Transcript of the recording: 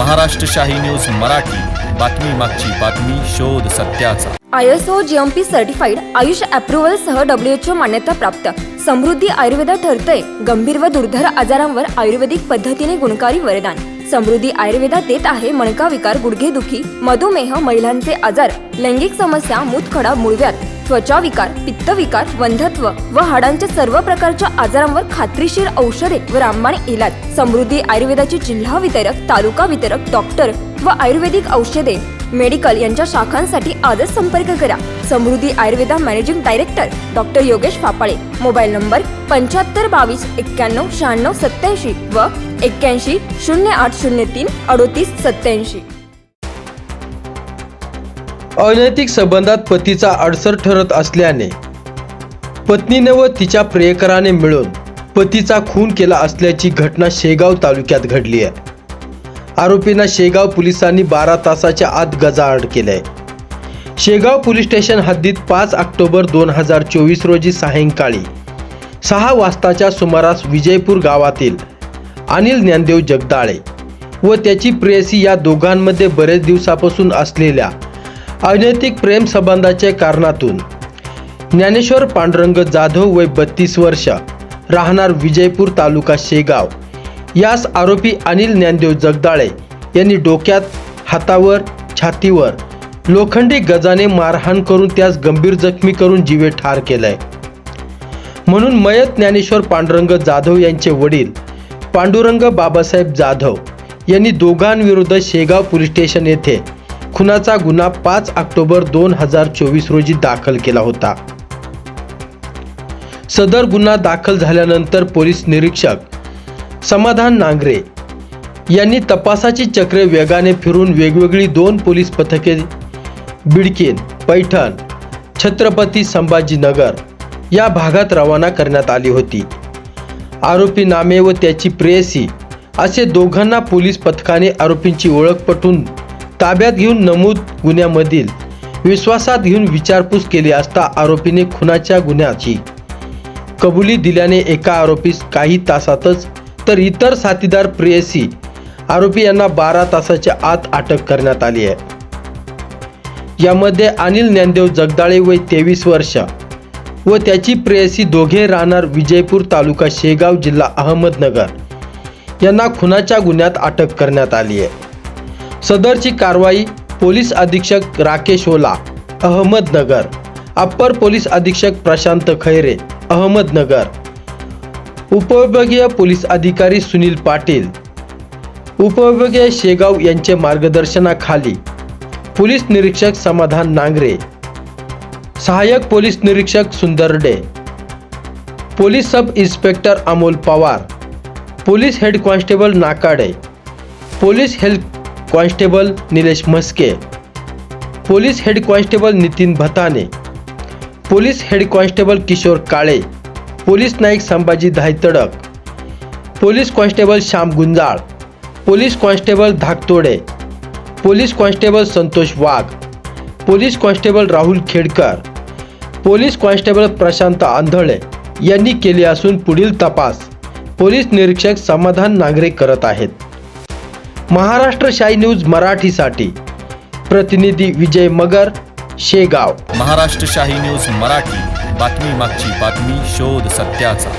महाराष्ट्र शाही न्यूज मराठी. बातमी मागची बातमी शोध सत्याचा. I S O G M P certified AYUSH approval सह डब्ल्यू एच ओ मान्यता प्राप्त. समृद्धी आयुर्वेदा ठरतंय. गंभीर व दुर्धर आजारांवर आयुर्वेदिक पद्धतीने गुणकारी वरदान. समृद्धी आयुर्वेदा देत आहे मणका विकार गुडघेदुखी मधुमेह महिलांचे आजार लैंगिक समस्या मूतखडा मूळव्यात त्वचा विकार पित्तविकार वंधत्व व हाडांच्या सर्व प्रकारच्या आजारांवर खात्रीशीर औषधे व रामबाण इलाज. समृद्धी आयुर्वेदाचे जिल्हा वितरक तालुका वितरक डॉक्टर व आयुर्वेदिक औषधे. मेडिकल यांच्या शाखांसाठी आजच संपर्क करा. Samruddhi Ayurveda managing director doctor Yogesh Phapale. Mobile number पंच्याहत्तर बावीस एक्क्याण्णव शहाण्णव सत्याऐंशी व एक्क्याऐंशी शून्य आठ शून्य तीन अडोतीस सत्याऐंशी अनैतिक संबंधात पतीचा अडसर ठरत असल्याने पत्नीने व तिच्या प्रियकराने मिळून पतीचा खून केला असल्याची घटना शेगाव तालुक्यात घडली आहे. आरोपींना शेगाव पोलिसांनी बारा तासाच्या आत गजाआड केलंय. शेगाव पोलीस स्टेशन हद्दीत पाच ऑक्टोबर दोन हजार चोवीस रोजी सायंकाळी सहा वाजताच्या सुमारास विजयपूर गावातील अनिल ज्ञानदेव जगदाळे व त्याची प्रेयसी या दोघांमध्ये बरेच दिवसापासून असलेल्या अनैतिक प्रेम संबंधाच्या कारणातून ज्ञानेश्वर पांडुरंग जाधव वय बत्तीस वर्ष राहणार विजयपूर तालुका शेगाव. यास आरोपी अनिल ज्ञानदेव जगदाळे यांनी डोक्यात हातावर छातीवर लोखंडी गजाने मारहाण करून त्यास गंभीर जखमी करून जीवे ठार केलाय. म्हणून मयत ज्ञानेश्वर पांडुरंग जाधव यांचे वडील पांडुरंग बाबासाहेब जाधव यांनी दोघांविरुद्ध शेगाव पोलीस स्टेशन येथे खुनाचा गुन्हा पाच ऑक्टोबर दोन हजार चोवीस रोजी दाखल केला होता. सदर गुन्हा दाखल झाल्यानंतर पोलीस निरीक्षक समाधान नांगरे यांनी तपासाची चक्रे वेगाने फिरून वेगवेगळी दोन पोलीस पथके बिडकेन पैठण छत्रपती संभाजीनगर या भागात रवाना करण्यात आली होती. आरोपी नामे व त्याची प्रेयसी असे दोघांना पोलीस पथकाने आरोपींची ओळख पटून ताब्यात घेऊन नमूद गुन्ह्यामधील विश्वासात घेऊन विचारपूस केली असता आरोपीने खुनाच्या गुन्ह्याची कबुली दिल्याने एका आरोपीस काही तासातच तर इतर साथीदार प्रेयसी आरोपी यांना बारा तासाच्या आत अटक करण्यात आली आहे. यामध्ये अनिल ज्ञानदेव जगदाळे वय तेवीस वर्ष व त्याची प्रेयसी दोघे राहणार विजयपूर तालुका शेगाव जिल्हा अहमदनगर यांना खुनाच्या गुन्ह्यात अटक करण्यात आली आहे. सदरची कारवाई पोलीस अधीक्षक राकेश ओला अहमदनगर. अप्पर पोलीस अधीक्षक प्रशांत खैरे अहमदनगर. उपविभागीय पोलीस अधिकारी सुनील पाटील. उपविभागीय शेगाव यांचे मार्गदर्शनाखाली पोलीस निरीक्षक समाधान नांगरे. सहाय्यक पोलीस निरीक्षक Sundarde police sub inspector Amol Pawar. Police head constable Nakade. Police health constable Nilesh Mhaske police head constable Nitin Bhatane police head constable Kishor Kale police Naik Sambhaji Dhaytadak police constable Shyam Gunjal police constable Dhaktode police constable Santosh Wagh police constable Rahul Khedkar police constable Prashant Andhale यांनी केले असून पुढील तपास police निरीक्षक समाधान नागरे करत आहेत. महाराष्ट्र शाही न्यूज मराठीसाठी. प्रतिनिधी विजय मगर शेगाव. महाराष्ट्र शाही न्यूज मराठी. बातमी मागची बातमी शोध सत्याचा.